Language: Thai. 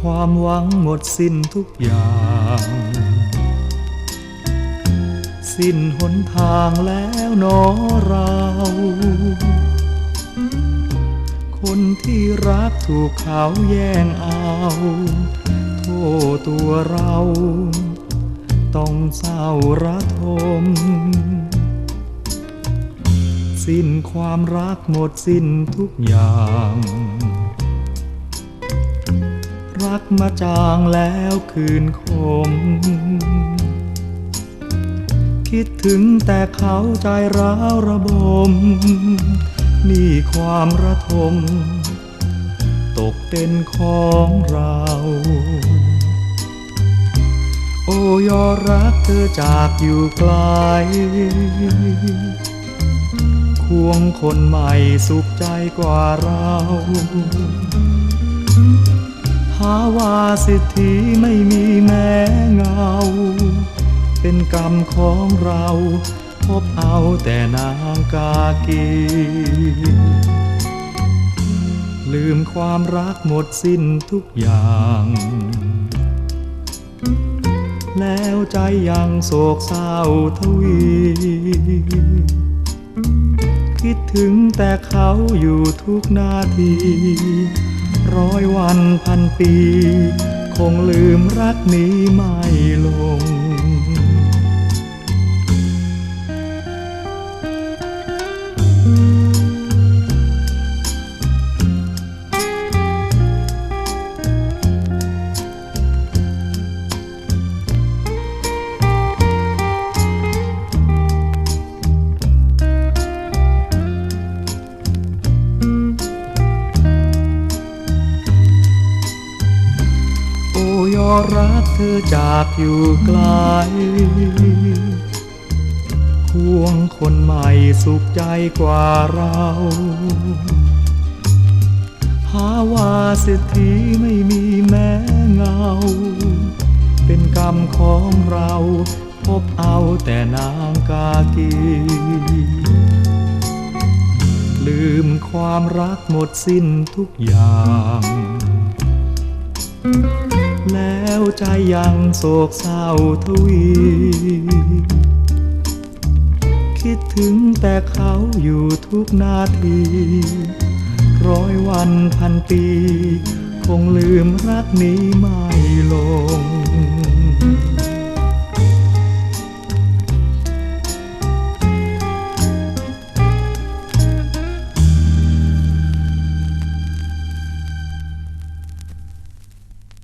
ความหวังหมดสิ้นทุกอย่าง สิ้นหนทางแล้วนอเรา คนที่รักถูกเขาแย่งเอา โทษตัวเรา ต้องเศร้าระทม สิ้นความรักหมดสิ้นทุกอย่าง รักมาจางแล้วคืนคม คิดถึงแต่เขาใจร้าวระบม นี่ความระทม ตกเป็นของเรา โอ้ยอรักเธอจากอยู่ไกลควงคนใหม่สุขใจกว่าเรา หาวาสิทธิไม่มีแม้เงา เป็นกรรมของเรา พบเอาแต่นางกากี ลืมความรักหมดสิ้นทุกอย่าง แล้วใจยังโศกเศร้าทวี คิดถึงแต่เขาอยู่ทุกนาที ร้อยวันพันปี คงลืมรักนี้ไม่ลง ยอรักเธอจากอยู่ไกล ควงคนใหม่สุขใจกว่าเรา หาว่าเศรษฐีไม่มีแม้เงา เป็นกรรมของเรา พบเอาแต่นางกากีลืมความรักหมดสิ้นทุกอย่าง แล้วใจยังโศกเศร้าทวี คิดถึงแต่เขาอยู่ทุกนาที ร้อยวันพันปี คงลืมรักนี้ไม่ลง